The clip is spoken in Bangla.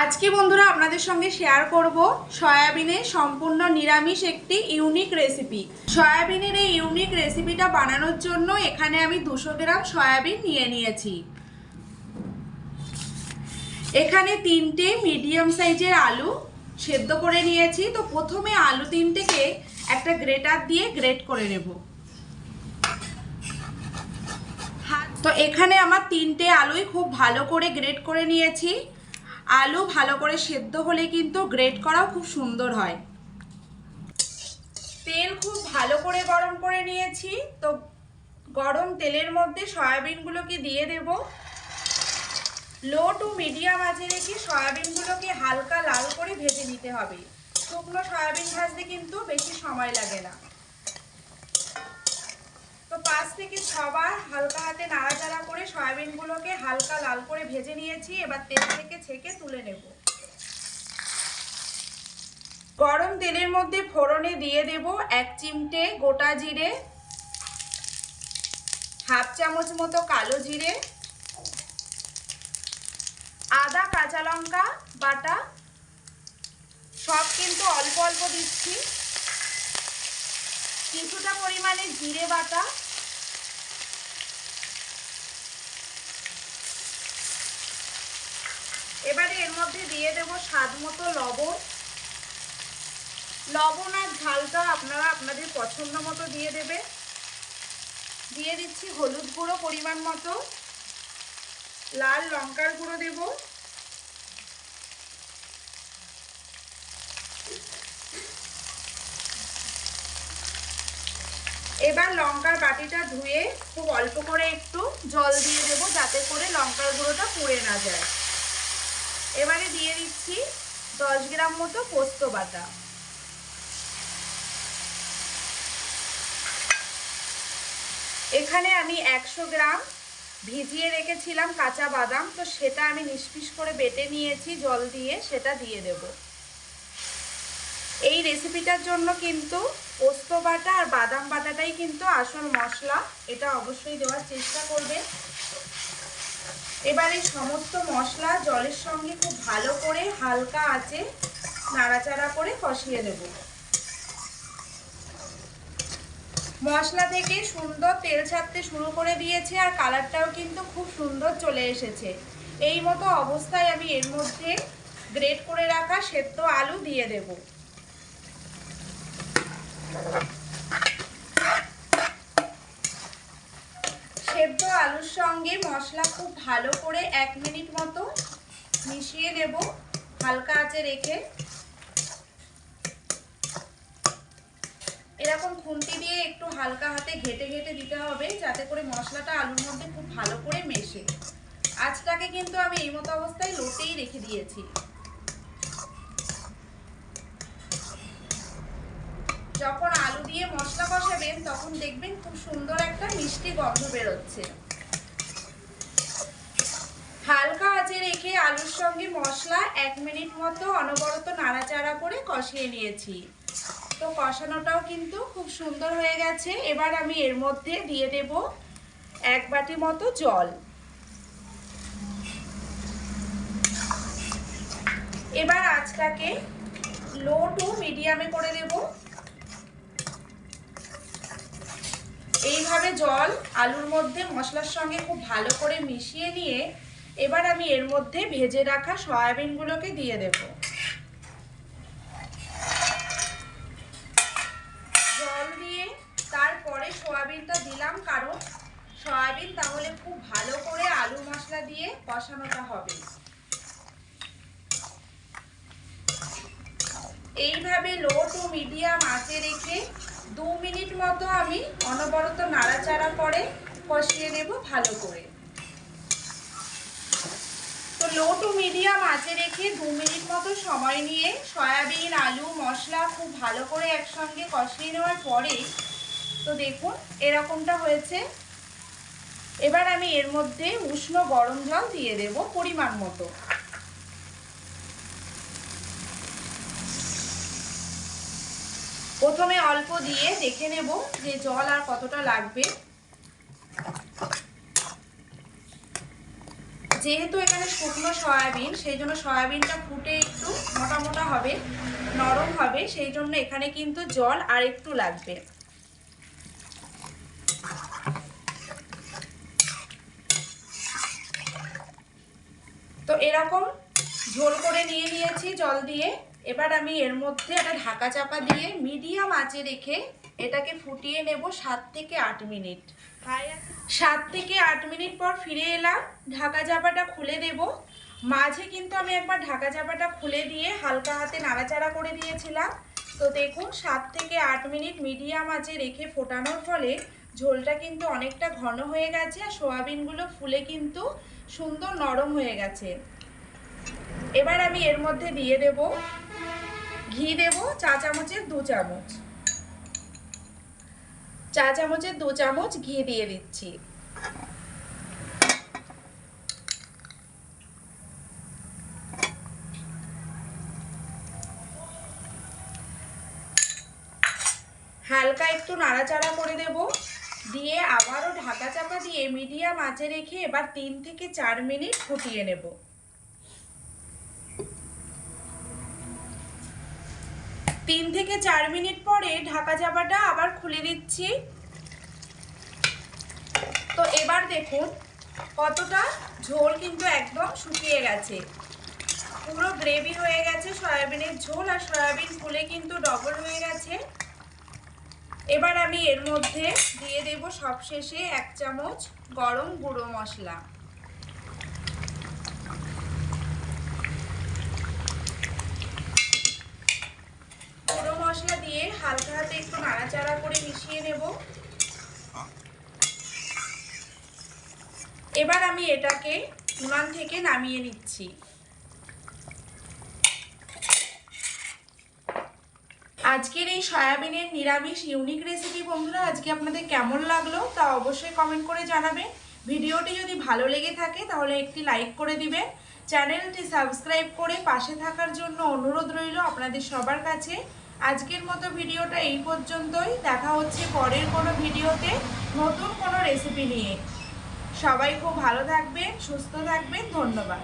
আজকে বন্ধুরা আপনাদের সঙ্গে শেয়ার করব সয়াবিনের সম্পূর্ণ নিরামিষ একটি ইউনিক রেসিপি সয়াবিনের এই ইউনিক রেসিপিটা বানানোর জন্য এখানে আমি দুশো গ্রাম সয়াবিন নিয়ে নিয়েছি। এখানে তিনটে মিডিয়াম সাইজের আলু সেদ্ধ করে নিয়েছি। তো প্রথমে আলু তিনটেকে একটা গ্রেটার দিয়ে গ্রেট করে নেব। তো এখানে আমার তিনটে আলুই খুব ভালো করে গ্রেট করে নিয়েছি। আলু ভালো করে সেদ্ধ হলে কিন্তু গ্রেট করাও খুব সুন্দর হয়। তেল খুব ভালো করে গরম করে নিয়েছি। তো গরম তেলের মধ্যে সয়াবিনগুলোকে দিয়ে দেব? লো টু মিডিয়াম আঁচে রেখে সয়াবিনগুলোকে হালকা লাল করে ভেজে নিতে হবে। শুকনো সয়াবিন ভাজতে কিন্তু বেশি সময় লাগে না। তো পাঁচ থেকে ছবার হালকা হাতে নাড়াচাড়া করে সয়াবিনগুলোকে হালকা লাল করে ভেজে নিয়েছি, এবার তেল থেকে ছেঁকে তুলে নেব। গরম তেলের মধ্যে ফোড়নে দিয়ে দেব এক চিমটে গোটা জিরে, হাফ চামচ মতো কালো জিরে, আদা, কাঁচা লঙ্কা বাটা, সব কিন্তু অল্প অল্প দিচ্ছি। কিছুটা পরিমাণে জিরে বাটা এবারে এর মধ্যে দিয়ে দেব স্বাদ মতো লবণ। লবণ আর ঝালটা আপনারা আপনাদের পছন্দ মতো দিয়ে দেবে দিয়ে দিচ্ছি হলুদ গুঁড়ো পরিমাণ মতো। লাল লঙ্কার গুঁড়ো দেব। এবার লঙ্কার বাটিটা ধুয়ে খুব অল্প করে একটু জল দিয়ে দেবো যাতে করে লঙ্কার গুঁড়োটা পুড়ে না যায়। এবারে দিয়ে দিচ্ছি দশ গ্রাম মতো পোস্ত বাটা। এখানে আমি একশো গ্রাম ভিজিয়ে রেখেছিলাম কাঁচা বাদাম, তো সেটা আমি নিষ্পিস করে বেটে নিয়েছি জল দিয়ে, সেটা দিয়ে দেব। এই রেসিপিটার জন্য কিন্তু পোস্ত বাটা আর বাদাম বাটাটাই কিন্তু আসল মশলা, এটা অবশ্যই দেওয়ার চেষ্টা করবে এবার এই সমস্ত মশলা জলের সঙ্গে খুব ভালো করে হালকা আঁচে নাড়াচাড়া করে কষিয়ে দেব মশলা থেকে সুন্দর তেল ছাড়তে শুরু করে দিয়েছে আর কালারটাও কিন্তু খুব সুন্দর চলে এসেছে। এই মতো অবস্থায় আমি এর মধ্যে গ্রেট করে রাখা সেদ্ধ আলু দিয়ে দেব সেদ্ধ আলুর সঙ্গে মশলা খুব ভালো করে এক মিনিট মতো মিশিয়ে নেব, হালকা আঁচে রেখে। এরকম খুন্তি দিয়ে একটু হালকা হাতে ঘেটে ঘেটে দিতে হবে, যাতে করে মশলাটা আলুর মধ্যে খুব ভালো করে মেশে। আজটাকে কিন্তু আমি এই মতো অবস্থায় লোটেই রেখে দিয়েছি। যখন আলু দিয়ে মশলা কষাবেন, তখন দেখবেন খুব সুন্দর একটা মিষ্টি গন্ধ বেরোচ্ছে। হালকা আঁচে রেখে আলুর সঙ্গে মশলা এক মিনিট মতো অনবরত নাড়াচাড়া করে কষিয়ে নিয়েছি। তো কষানোটাও কিন্তু খুব সুন্দর হয়ে গেছে। এবার আমি এর মধ্যে দিয়ে দেব এক বাটি মতো জল। এবার আঁচটাকে লো টু মিডিয়ামে করে দেব। এইভাবে জল আলুর মধ্যে মশলার সঙ্গে খুব ভালো করে মিশিয়ে নিয়ে এবার আমি এর মধ্যে ভেজে রাখা সয়াবিনগুলোকে দিয়ে দেব। জল দিয়ে তারপরে সয়াবিনটা দিলাম, কারণ সয়াবিন তাহলে খুব ভালো করে আলু মশলা দিয়ে কষানোটা হবে। এইভাবে লো টু মিডিয়াম আঁচে রেখে দু মিনিট মতো আমি অনবরত নাড়াচাড়া করে কষিয়ে নেব ভালো করে। লো টু মিডিয়াম আঁচে রেখে দু মিনিট মতো সময় নিয়ে সয়াবিন, আলু, মশলা খুব ভালো করে একসঙ্গে কষিয়ে নেওয়ার পরে, তো দেখুন এরকমটা হয়েছে। এবার আমি এর মধ্যে উষ্ণ গরম জল দিয়ে দেব পরিমাণ মতো। প্রথমে অল্প দিয়ে দেখে নেব যে জল আর কতটা লাগবে। যেহেতু এখানে শুকনো সয়াবিন, সেই জন্য সয়াবিনটা ফুটে একটু মোটা মোটা হবে, নরম হবে, সেই জন্য এখানে কিন্তু জল আর একটু লাগবে। তো এরকম ঝোল করে নিয়ে নিয়েছি জল দিয়ে। এবার আমি এর মধ্যে একটা ঢাকা চাপা দিয়ে মিডিয়াম আঁচে রেখে এটাকে ফুটিয়ে নেব সাত থেকে আট মিনিট। সাত থেকে আট মিনিট পর ফিরে এলাম ঢাকা চাপাটা খুলে দেব। মাঝে কিন্তু আমি একবার ঢাকা চাপাটা খুলে দিয়ে হালকা হাতে নাড়াচাড়া করে দিয়েছিলাম। তো দেখুন সাত থেকে আট মিনিট মিডিয়াম আঁচে রেখে ফোটানোর ফলে ঝোলটা কিন্তু অনেকটা ঘন হয়ে গেছে আর সোয়াবিনগুলো ফুলে কিন্তু সুন্দর নরম হয়ে গেছে। এবার আমি এর মধ্যে দিয়ে দেব। ঘি দেব চা চামচের দু চামচ। চা চামচের দু চামচ ঘি দিয়ে দিচ্ছি। হালকা একটু নাড়াচাড়া করে দেব। দিয়ে আবারও ঢাকা চাপা দিয়ে মিডিয়াম আঁচে রেখে এবার তিন থেকে চার মিনিট ফুটিয়ে নেব। তিন থেকে চার মিনিট পরে ঢাকা চাপাটা আবার খুলে দিচ্ছি তো এবার দেখুন, কতটা ঝোল কিন্তু একদম শুকিয়ে গেছে। পুরো গ্রেভি হয়ে গেছে, সয়াবিনের ঝোল আর সয়াবিন ফুলে কিন্তু ডবল হয়ে গেছে। এবার আমি এর মধ্যে দিয়ে দেব সবশেষে এক চামচ গরম গুঁড়ো মশলা গুঁড়ো মশলা দিয়ে হালকা হাতে একটু নাড়াচাড়া করে মিশিয়ে নেব। এবার আমি এটাকে উনান থেকে নামিয়ে নিচ্ছি। আজকের এই সয়াবিনের নিরামিষ ইউনিক রেসিপি বন্ধুরা, আজকে আপনাদের কেমন লাগল তা অবশ্যই কমেন্ট করে জানাবেন। ভিডিওটি যদি ভালো লেগে থাকে, তাহলে একটি লাইক করে দিবেন। চ্যানেলটি সাবস্ক্রাইব করে পাশে থাকার জন্য অনুরোধ রইল আপনাদের সবার কাছে। আজকের মতো ভিডিওটা এই পর্যন্তই। দেখা হচ্ছে পরের কোনো ভিডিওতে নতুন কোনো রেসিপি নিয়ে। সবাই খুব ভালো থাকবেন, সুস্থ থাকবেন, ধন্যবাদ।